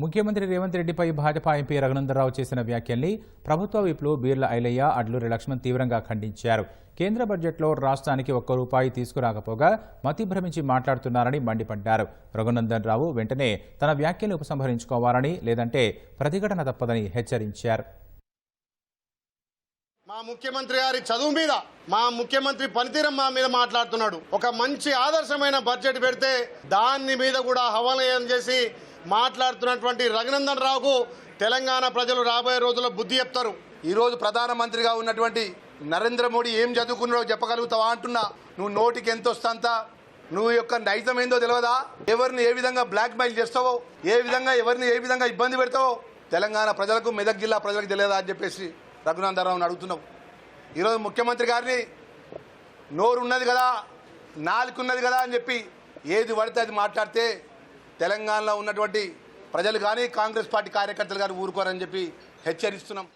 ముఖ్యమంత్రి రేవంత్ రెడ్డిపై భాజపా ఎంపీ రఘునందరావు చేసిన వ్యాఖ్యల్ని ప్రభుత్వ విప్లు బీర్ల ఐలయ్య అడ్లూరి లక్ష్మణ్ తీవ్రంగా ఖండించారు. కేంద్ర బడ్జెట్లో రాష్ట్రానికి ఒక్క రూపాయి తీసుకురాకపోగా మతి భ్రమించి మాట్లాడుతున్నారని మండిపడ్డారు. రఘునందన్ రావు వెంటనే తన వ్యాఖ్యలు ఉపసంహరించుకోవాలని లేదంటే ప్రతిఘటన తప్పదని హెచ్చరించారు. మా ముఖ్యమంత్రి గారి చదువు మీద మా ముఖ్యమంత్రి పనితీరం మా మీద మాట్లాడుతున్నాడు. ఒక మంచి ఆదర్శమైన బడ్జెట్ పెడితే దాని మీద కూడా హవాలయం చేసి మాట్లాడుతున్నటువంటి రఘునందన్ రావుకు తెలంగాణ ప్రజలు రాబోయే రోజుల్లో బుద్ధి చెప్తారు. ఈరోజు ప్రధానమంత్రిగా ఉన్నటువంటి నరేంద్ర మోడీ ఏం చదువుకున్నాడో చెప్పగలుగుతావా అంటున్నా. నువ్వు నోటికి ఎంత వస్తంత? నువ్వు యొక్క నైజం ఏందో తెలియదా ఎవరిని ఏ విధంగా బ్లాక్మెయిల్ చేస్తావో? ఏ విధంగా ఎవరిని ఏ విధంగా ఇబ్బంది పెడతావో? తెలంగాణ ప్రజలకు మెదక్ జిల్లా ప్రజలకు తెలియదా అని చెప్పేసి రఘునందరావుని అడుగుతున్నావు. ఈరోజు ముఖ్యమంత్రి గారిని నోరు ఉన్నది కదా నాలుగున్నది కదా అని చెప్పి ఏది పడితే అది మాట్లాడితే తెలంగాణలో ఉన్నటువంటి ప్రజలు కానీ కాంగ్రెస్ పార్టీ కార్యకర్తలు కానీ ఊరుకోరని చెప్పి హెచ్చరిస్తున్నాం.